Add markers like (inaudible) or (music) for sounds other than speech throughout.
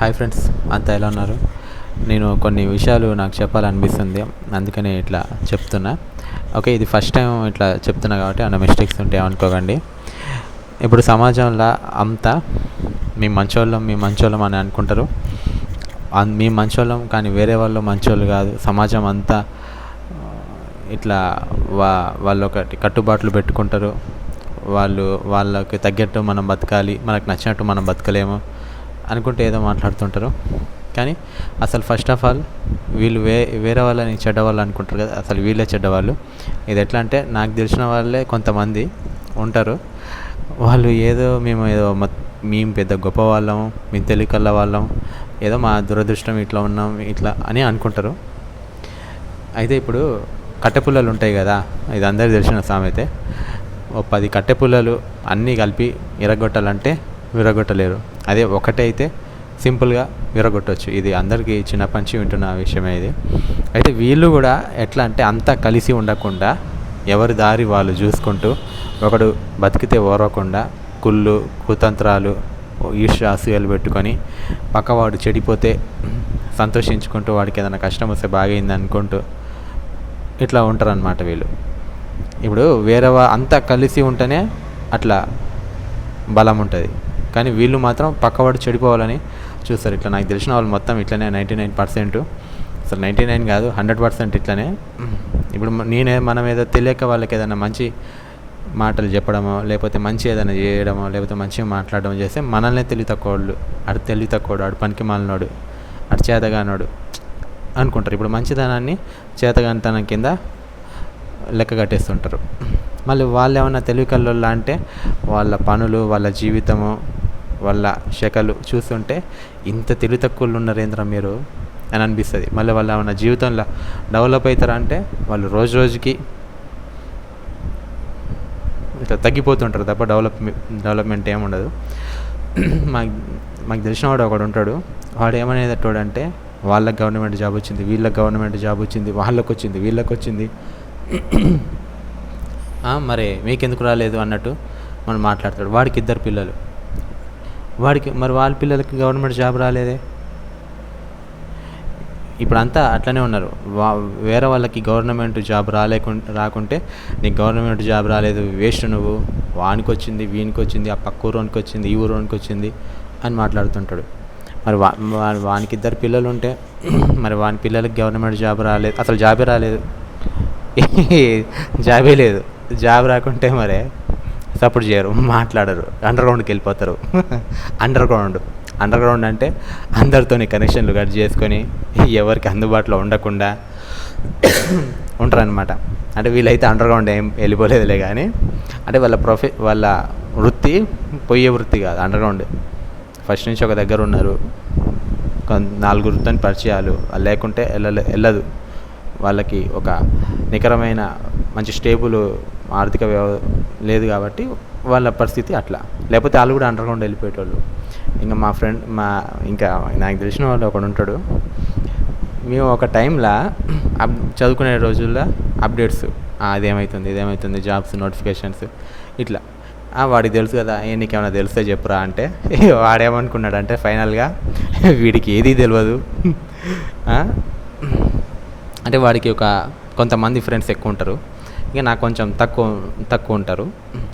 Hi friends అంతా ఎలా ఉన్నారు? నేను కొన్ని విషయాలు నాకు చెప్పాలనిపిస్తుంది అందుకని ఇట్లా చెప్తున్నా. ఓకే ఇది ఫస్ట్ టైం ఇట్లా చెప్తున్నా కాబట్టి అన్న మిస్టేక్స్ ఉంటే అనుకోకండి ఇప్పుడు సమాజంలో అంతా మీ మంచోళ్ళం మీ మంచోళ్ళం అని అనుకుంటారు. మీ మంచోళ్ళం కానీ వేరే వాళ్ళు మంచోళ్ళు కాదు. సమాజం అంతా ఇట్లా వా వాళ్ళు ఒకటి కట్టుబాట్లు పెట్టుకుంటారు. వాళ్ళు వాళ్ళకి తగ్గట్టు మనం బతకాలి. మనకు నచ్చినట్టు మనం బతకలేము. అనుకుంటే ఏదో మాట్లాడుతుంటారు. కానీ అసలు ఫస్ట్ ఆఫ్ ఆల్ వీళ్ళు వే వేరే వాళ్ళని చెడ్డవాళ్ళు అనుకుంటారు కదా అసలు వీళ్ళే చెడ్డవాళ్ళు. ఇది ఎట్లా అంటే నాకు తెలిసిన వాళ్ళే కొంతమంది ఉంటారు. వాళ్ళు ఏదో మేము ఏదో మేము పెద్ద గొప్ప వాళ్ళము మేము తెలికల్ల వాళ్ళం ఏదో మా దురదృష్టం ఇట్లా ఉన్నాం ఇట్లా అని అనుకుంటారు. అయితే ఇప్పుడు కట్టెపుల్లలు ఉంటాయి కదా ఇది అందరికీ తెలిసిన సామెతే. ఓ పది కట్టెపుల్లలు అన్నీ కలిపి ఇరగొట్టాలంటే విరగొట్టలేరు. అదే ఒకటైతే సింపుల్గా విరగొట్టవచ్చు ఇది అందరికీ చిన్నప్పటి నుంచి వింటున్న విషయమే ఇది. అయితే వీళ్ళు కూడా ఎట్లా అంటే అంతా కలిసి ఉండకుండా ఎవరి దారి వాళ్ళు చూసుకుంటూ ఒకడు బతికితే ఓరకుండా కుళ్ళు కుతంత్రాలు ఈర్ష్య అసూయలు పెట్టుకొని పక్కవాడు చెడిపోతే సంతోషించుకుంటూ వాడికి ఏదైనా కష్టం వస్తే బాగైంది అనుకుంటూ ఇట్లా ఉంటారనమాట వీళ్ళు. ఇప్పుడు వేరే అంతా కలిసి ఉంటేనే అట్లా బలం ఉంటుంది. కానీ వీళ్ళు మాత్రం పక్కవాడు చెడిపోవాలని చూస్తారు. ఇట్లా నాకు తెలిసిన వాళ్ళు మొత్తం ఇట్లనే నైంటీ నైన్ పర్సెంట్ అసలు నైంటీ నైన్ కాదు హండ్రెడ్ పర్సెంట్ ఇట్లనే. ఇప్పుడు నేనే మనం ఏదో తెలియక వాళ్ళకి ఏదైనా మంచి మాటలు చెప్పడమో లేకపోతే మంచి ఏదైనా చేయడమో లేకపోతే మంచిగా మాట్లాడడం చేస్తే మనల్ని తెలివి తక్కువ వాళ్ళు అడు తెలివి తక్కువడు అడు పనికి మాలినోడు అడు చేతగానోడు అనుకుంటారు. ఇప్పుడు మంచిదనాన్ని చేతగానితనం కింద లెక్క కట్టేస్తుంటారు. మళ్ళీ వాళ్ళు ఏమైనా తెలివి కల్లోళ్ళ అంటే వాళ్ళ పనులు వాళ్ళ జీవితము వాళ్ళ శకలు చూస్తుంటే ఇంత తెలివి తక్కువలు ఉన్నారేంద్ర మీరు అని అనిపిస్తుంది. మళ్ళీ వాళ్ళు ఏమన్నా జీవితంలో డెవలప్ అవుతారా అంటే వాళ్ళు రోజు రోజుకి ఇట్లా తగ్గిపోతుంటారు తప్ప డెవలప్ డెవలప్మెంట్ ఏముండదు (clears throat) మాకు మాకు తెలిసిన వాడు ఒకడు ఉంటాడు. వాడు ఏమనేటోడు అంటే వాళ్ళకి గవర్నమెంట్ జాబ్ వచ్చింది వీళ్ళకి గవర్నమెంట్ జాబ్ వచ్చింది వాళ్ళకి వచ్చింది వీళ్ళకి వచ్చింది. (clears throat) మరి మీకెందుకు రాలేదు అన్నట్టు మనం మాట్లాడతాడు. వాడికి ఇద్దరు పిల్లలు. వాడికి మరి వాళ్ళ పిల్లలకి గవర్నమెంట్ జాబ్ రాలేదే? ఇప్పుడు అంతా అట్లనే ఉన్నారు. వా వేరే వాళ్ళకి గవర్నమెంట్ జాబ్ రాలేకు రాకుంటే నీకు గవర్నమెంట్ జాబ్ రాలేదు వేస్ట్ నువ్వు. వానికి వచ్చింది వీనికి వచ్చింది ఆ పక్క ఊరోనికి వచ్చింది ఈ ఊరోనికి వచ్చింది అని మాట్లాడుతుంటాడు. మరి వా వా- వానికి ఇద్దరు పిల్లలు ఉంటే (clears throat) మరి వాని పిల్లలకి గవర్నమెంట్ జాబ్ రాలేదు అసలు జాబే రాలేదు. (laughs) జాబే లేదు. జాబ్ రాకుంటే మరే సపోర్ట్ చేయరు మాట్లాడరు అండర్ గ్రౌండ్కి వెళ్ళిపోతారు. అండర్ గ్రౌండ్ అండర్ గ్రౌండ్ అంటే అందరితోని కనెక్షన్లు కట్ చేసుకొని ఎవరికి అందుబాటులో ఉండకుండా (coughs) ఉంటారనమాట అంటే వీళ్ళైతే అండర్ గ్రౌండ్ ఏం వెళ్ళిపోలేదులే కానీ అంటే వాళ్ళ ప్రొఫె వాళ్ళ వృత్తి పొయ్యే వృత్తి కాదు అండర్ గ్రౌండ్ ఫస్ట్ నుంచి ఒక దగ్గర ఉన్నారు. నాలుగు నాలుగురితో పరిచయాలు లేకుంటే వెళ్ళలే వెళ్ళదు. వాళ్ళకి ఒక నికరమైన మంచి స్టేబుల్ ఆర్థిక వ్యవ లేదు కాబట్టి వాళ్ళ పరిస్థితి అట్లా. లేకపోతే వాళ్ళు కూడా అండర్ గ్రౌండ్ వెళ్ళిపోయేటోళ్ళు. ఇంకా మా ఫ్రెండ్ మా ఇంకా నాకు తెలిసిన వాళ్ళు ఒకడు ఉంటాడు. మేము ఒక టైంలో అప్ చదువుకునే రోజుల్లో అప్డేట్స్. అదేమవుతుంది ఇదేమవుతుంది జాబ్స్ నోటిఫికేషన్స్ ఇట్లా. వాడికి తెలుసు కదా ఏ నీకేమైనా తెలిస్తే చెప్పురా అంటే. వాడేమనుకున్నాడంటే ఫైనల్గా వీడికి ఏది తెలియదు అంటే వాడికి ఒక కొంతమంది ఫ్రెండ్స్ ఎక్కువ ఉంటారు. ఇక నాకు కొంచెం తక్కువ తక్కువ ఉంటారు.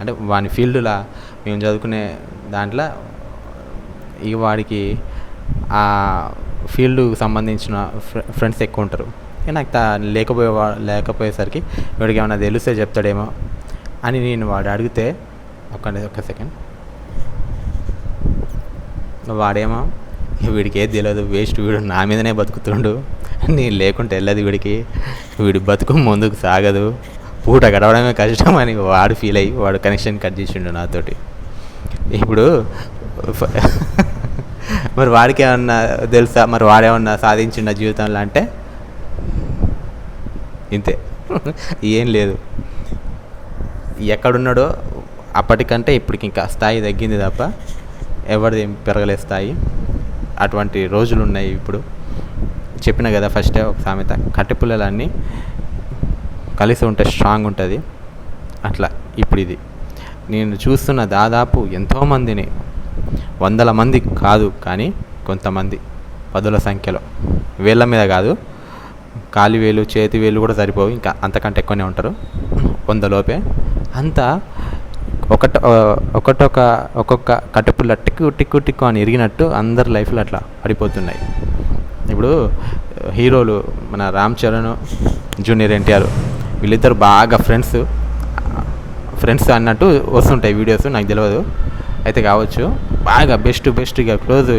అంటే వాని ఫీల్డ్లో మేము చదువుకునే దాంట్లో ఇక వాడికి ఆ ఫీల్డ్ సంబంధించిన ఫ్రెండ్స్ ఎక్కువ ఉంటారు. ఇక నాకు తా లేకపోయే లేకపోయేసరికి వీడికి ఏమైనా తెలిస్తే చెప్తాడేమో అని నేను వాడు అడిగితే ఒక ఒక సెకండ్. వాడేమో వీడికి ఏది తెలియదు వేస్ట్ వీడు నా మీదనే బతుకుతుండు. నేను లేకుంటే వెళ్ళదు వీడికి. వీడి బతుకు ముందుకు సాగదు. పూట గడవడమే కష్టం అని వాడు ఫీల్ అయ్యి వాడు కనెక్షన్ కట్ చేసిండు నాతోటి. ఇప్పుడు (laughs) మరి వాడికి ఏమన్నా తెలుసా? మరి వాడేమన్నా సాధించిన జీవితంలో అంటే? ఇంతే. (laughs) ఏం లేదు. ఎక్కడున్నాడో అప్పటికంటే ఇప్పటికి ఇంకా స్థాయి తగ్గింది తప్ప ఎవరిది పెరగలే స్థాయి. అటువంటి రోజులు ఉన్నాయి ఇప్పుడు. చెప్పిన కదా ఫస్టే ఒక సామెత కట్టెపుల్లలన్నీ కలిసి ఉంటే స్ట్రాంగ్ ఉంటుంది. అట్లా ఇప్పుడు ఇది. నేను చూస్తున్న దాదాపు ఎంతోమందిని వందల మంది కాదు కానీ కొంతమంది పదుల సంఖ్యలో. వేళ్ళ మీద కాదు కాలి వేలు చేతి వేలు కూడా సరిపోవు ఇంకా అంతకంటే ఎక్కువనే ఉంటారు. వందలోపే అంతా ఒకట ఒకటొక ఒక్కొక్క కటుపుల టిక్కు టిక్కు టిక్కు అని ఇరిగినట్టు అందరి లైఫ్లో అట్లా పడిపోతున్నాయి. ఇప్పుడు హీరోలు మన రామ్ చరణ్ జూనియర్ ఎన్టీఆర్ వీళ్ళిద్దరు బాగా ఫ్రెండ్స్ ఫ్రెండ్స్ అన్నట్టు వస్తుంటాయి వీడియోస్ నాకు తెలియదు అయితే కావచ్చు. బాగా బెస్ట్ బెస్ట్ ఇక క్లోజ్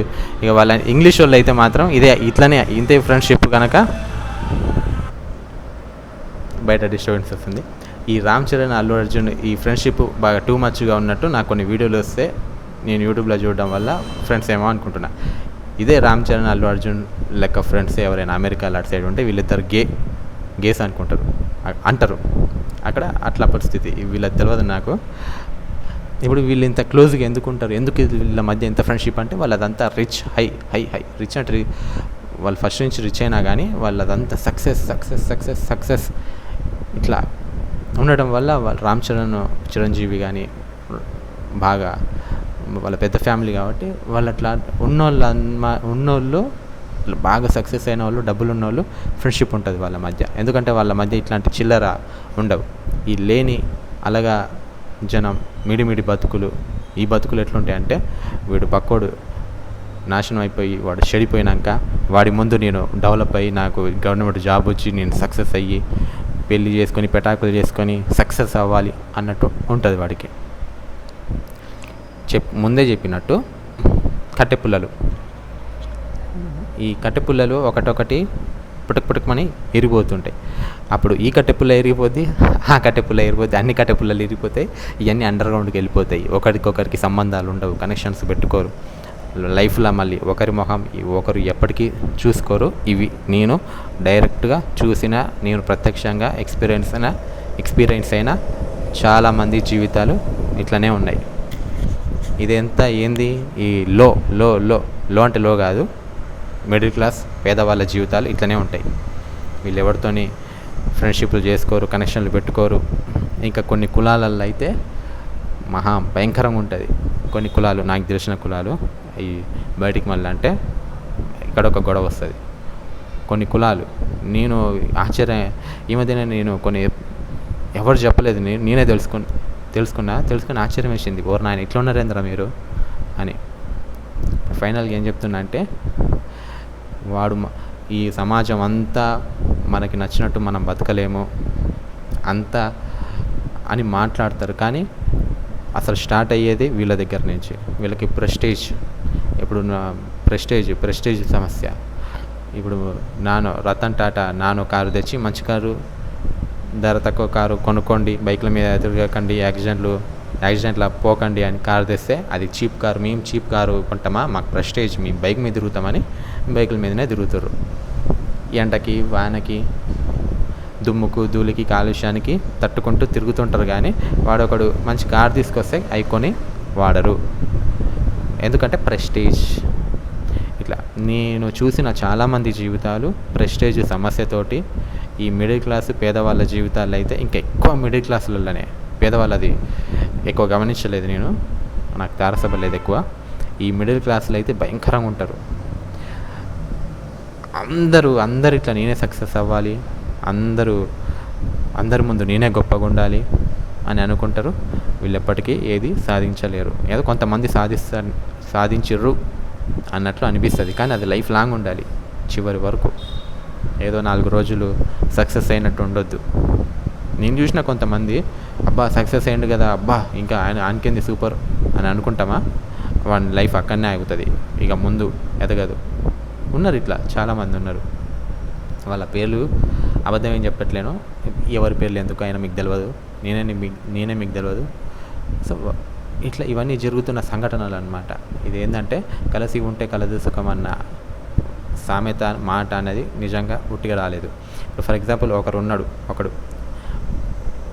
ఇక వాళ్ళ ఇంగ్లీష్ వాళ్ళు అయితే మాత్రం ఇదే ఇట్లనే ఇంతే ఫ్రెండ్షిప్ కనుక బయట డిస్టర్బెన్స్ వస్తుంది. ఈ రామ్ చరణ్ అల్లు అర్జున్ ఈ ఫ్రెండ్షిప్ బాగా టూ మచ్గా ఉన్నట్టు నాకు కొన్ని వీడియోలు వస్తే నేను యూట్యూబ్లో చూడడం వల్ల ఫ్రెండ్స్ ఏమో అనుకుంటున్నా. ఇదే రామ్ చరణ్ అల్లు అర్జున్ లెక్క ఫ్రెండ్స్ ఎవరైనా అమెరికాలో అటు సైడ్ ఉంటే వీళ్ళిద్దరు గే గేస్ అనుకుంటారు. అంటారు. అక్కడ అట్లా పరిస్థితి. వీళ్ళకి తెలియదు నాకు. ఇప్పుడు వీళ్ళు ఇంత క్లోజ్గా ఎందుకు ఉంటారు? ఎందుకు వీళ్ళ మధ్య ఇంత ఫ్రెండ్షిప్ అంటే వాళ్ళదంతా rich high high high. Rich అంటే వాళ్ళు ఫస్ట్ నుంచి రిచ్ అయినా కానీ వాళ్ళదంతా సక్సెస్ సక్సెస్ సక్సెస్ సక్సెస్ ఇట్లా ఉండడం వల్ల వాళ్ళు రామ్ చరణ్ చిరంజీవి కానీ బాగా వాళ్ళ పెద్ద ఫ్యామిలీ కాబట్టి వాళ్ళు అట్లా ఉన్నోళ్ళు అన్మా ఇట్లా బాగా సక్సెస్ అయిన వాళ్ళు డబ్బులు ఉన్న వాళ్ళు ఫ్రెండ్షిప్ ఉంటుంది వాళ్ళ మధ్య. ఎందుకంటే వాళ్ళ మధ్య ఇట్లాంటి చిల్లర ఉండవు. ఈ లేని అలాగా జనం మిడిమిడి బతుకులు ఈ బతుకులు ఎట్లుంటాయంటే వీడు పక్కోడు నాశనం అయిపోయి వాడు చెడిపోయినాక వాడి ముందు నేను డెవలప్ అయ్యి నాకు గవర్నమెంట్ జాబ్ వచ్చి నేను సక్సెస్ అయ్యి పెళ్ళి చేసుకొని పెటాకులు చేసుకొని సక్సెస్ అవ్వాలి అన్నట్టు ఉంటుంది వాడికి. చెప్ ముందే చెప్పినట్టు కట్టెపుల్లలు ఈ కట్టెపుల్లలు ఒకటొకటి పుటక్ పుటకమని ఇరిగిపోతుంటాయి. అప్పుడు ఈ కట్టెపుల్ల ఎరిగిపోద్ది ఆ కట్టెపుల్ల ఎరిగిపోద్ది అన్ని కట్టెపుల్లలు ఎరిగిపోతాయి ఇవన్నీ అండర్ గ్రౌండ్కి వెళ్ళిపోతాయి. ఒకరికొకరికి సంబంధాలు ఉండవు కనెక్షన్స్ పెట్టుకోరు. లైఫ్లో మళ్ళీ ఒకరి మొహం ఒకరు ఎప్పటికీ చూసుకోరు. ఇవి నేను డైరెక్ట్గా చూసిన నేను ప్రత్యక్షంగా ఎక్స్పీరియన్స్ అయిన ఎక్స్పీరియన్స్ అయిన చాలామంది జీవితాలు ఇట్లనే ఉన్నాయి. ఇదంతా ఏంది? ఈ లో లో లో లో అంటే లో కాదు. మిడిల్ క్లాస్ పేదవాళ్ళ జీవితాలు ఇట్లనే ఉంటాయి. వీళ్ళు ఎవరితోని ఫ్రెండ్షిప్లు చేసుకోరు కనెక్షన్లు పెట్టుకోరు. ఇంకా కొన్ని కులాలలో అయితే మహా భయంకరంగా ఉంటుంది. కొన్ని కులాలు నాకు తెలిసిన కులాలు ఈ బయటికి మళ్ళీ అంటే ఇక్కడ ఒక గొడవ వస్తుంది. కొన్ని కులాలు నేను ఆశ్చర్య ఈ మధ్యన నేను కొన్ని ఎవరు చెప్పలేదు నేను నేనే తెలుసుకుని తెలుసుకున్నా తెలుసుకుని ఆశ్చర్యం వేసింది. ఓర్ నాయన ఇట్లా ఉన్నారేంద్రా మీరు? అని. ఫైనల్గా ఏం చెప్తున్నా అంటే వాడు ఈ సమాజం అంతా మనకి నచ్చినట్టు మనం బతకలేము అంతా అని మాట్లాడతారు. కానీ అసలు స్టార్ట్ అయ్యేది వీళ్ళ దగ్గర నుంచి వీళ్ళకి ప్రెస్టేజ్ ఇప్పుడు ప్రెస్టేజ్ ప్రెస్టేజ్ సమస్య. ఇప్పుడు nano Ratan Tata nano car తెచ్చి మంచి కారు ధర తక్కువ కారు కొనుక్కోండి బైక్ల మీద తిరగకండి యాక్సిడెంట్లు యాక్సిడెంట్లో పోకండి అని కారు తెస్తే అది చీప్ కారు మేము చీప్ కారు కొంటామా? మాకు ప్రెస్టేజ్ మీ బైక్ మీద తిరుగుతామని బైకుల మీదనే తిరుగుతారు ఎండకి వానకి దుమ్ముకు ధూళికి కాలుష్యానికి తట్టుకుంటూ తిరుగుతుంటారు కానీ వాడొకడు మంచి కార్ తీసుకొస్తే అవి కొని వాడరు. ఎందుకంటే ప్రెస్టేజ్. ఇట్లా నేను చూసిన చాలామంది జీవితాలు ప్రెస్టేజ్ సమస్యతోటి ఈ మిడిల్ క్లాస్ పేదవాళ్ళ జీవితాలు అయితే ఇంకా ఎక్కువ మిడిల్ క్లాసులలోనే. పేదవాళ్ళది ఎక్కువ గమనించలేదు నేను. నాకు తారసపడలేదు ఎక్కువ. ఈ మిడిల్ క్లాస్లో అయితే భయంకరంగా ఉంటారు. అందరూ అందరు ఇట్లా నేనే సక్సెస్ అవ్వాలి. అందరూ అందరి ముందు నేనే గొప్పగా ఉండాలి అని అనుకుంటారు. వీళ్ళు ఎప్పటికీ ఏది సాధించలేరు. ఏదో కొంతమంది సాధిస్తా సాధించరు అన్నట్లు అనిపిస్తుంది. కానీ అది లైఫ్ లాంగ్ ఉండాలి. చివరి వరకు. ఏదో నాలుగు రోజులు సక్సెస్ అయినట్టు ఉండొద్దు. నేను చూసిన కొంతమంది అబ్బా సక్సెస్ అయ్యిండు కదా అబ్బా ఇంకా ఆయన ఆనికింది సూపర్ అని అనుకుంటామా? వాడి లైఫ్ అక్కడనే ఆగుతుంది. ఇక ముందు ఎదగదు. ఉన్నారు ఇట్లా చాలామంది ఉన్నారు. వాళ్ళ పేర్లు అబద్ధం ఏం చెప్పట్లేను. ఎవరి పేర్లు ఎందుకు అయినా మీకు తెలియదు నేనే మీకు నేనే మీకు తెలియదు సో ఇట్లా ఇవన్నీ జరుగుతున్న సంఘటనలు అనమాట ఇది ఏంటంటే కలిసి ఉంటే కలదు సుఖం అన్న సామెత మాట అనేది నిజంగా ఉట్టిగా రాలేదు. ఇప్పుడు ఫర్ ఎగ్జాంపుల్ ఒకరు ఉన్నాడు ఒకడు.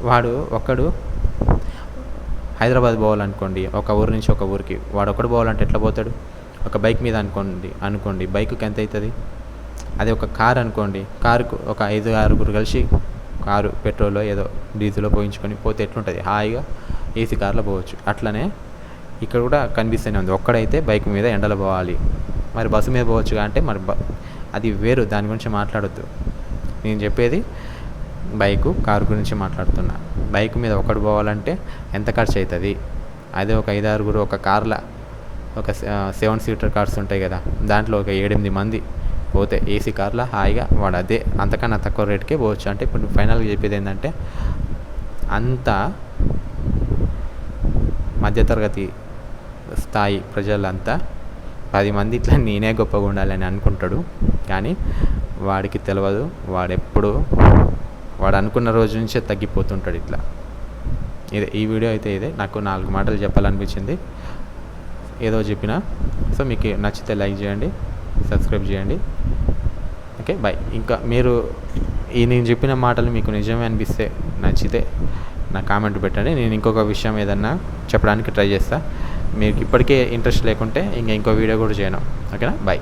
వాడు ఒక్కడు హైదరాబాద్ పోవాలనుకోండి ఒక ఊరు నుంచి ఒక ఊరికి. వాడు ఒక్కడు పోవాలంటే ఎట్లా పోతాడు? ఒక బైక్ మీద అనుకోండి అనుకోండి. బైక్కి ఎంత అవుతుంది అదే ఒక కార్ అనుకోండి. కారుకు ఒక ఐదు ఆరుగురు కలిసి కారు పెట్రోల్ ఏదో డీజిల్లో పోయించుకొని పోతే ఎట్లుంటుంది? హాయిగా ఏసీ కార్లో పోవచ్చు. అట్లనే ఇక్కడ కూడా కనిపిస్తూనే ఉంది. ఒక్కడైతే బైక్ మీద ఎండలో పోవాలి. మరి బస్సు మీద పోవచ్చుగా అంటే మరి బ అది వేరు. దాని గురించి మాట్లాడొద్దు. నేను చెప్పేది బైకు కారు గురించి మాట్లాడుతున్నా. బైక్ మీద ఒకటి పోవాలంటే ఎంత ఖర్చు అవుతుంది అదే ఒక ఐదు ఆరుగురు ఒక కార్ల ఒక సెవెన్ సీటర్ కార్స్ ఉంటాయి కదా దాంట్లో ఒక ఏడెనిమిది మంది పోతే ఏసీ కార్లో హాయిగా వాడు అదే అంతకన్నా తక్కువ రేట్కే పోవచ్చు. అంటే ఇప్పుడు ఫైనల్గా చెప్పేది ఏంటంటే అంత మధ్యతరగతి స్థాయి ప్రజలంతా పది మంది ఇట్లా నేనే గొప్పగా ఉండాలని అనుకుంటాడు. కానీ వాడికి తెలియదు వాడెప్పుడు వాడు అనుకున్న రోజు నుంచే తగ్గిపోతుంటాడు ఇట్లా. ఇదే ఈ వీడియో అయితే ఇదే. నాకు నాలుగు మాటలు చెప్పాలనిపించింది. ఏదో చెప్పిన. సో మీకు నచ్చితే లైక్ చేయండి సబ్స్క్రైబ్ చేయండి. ఓకే బాయ్ ఇంకా మీరు ఈ నేను చెప్పిన మాటలు మీకు నిజమే అనిపిస్తే నచ్చితే నా కామెంట్ పెట్టండి. నేను ఇంకొక విషయం ఏదన్నా చెప్పడానికి ట్రై చేస్తాను మీకు ఇప్పటికే ఇంట్రెస్ట్ లేకుంటే ఇంకా ఇంకో వీడియో కూడా చేయను. ఓకేనా? బాయ్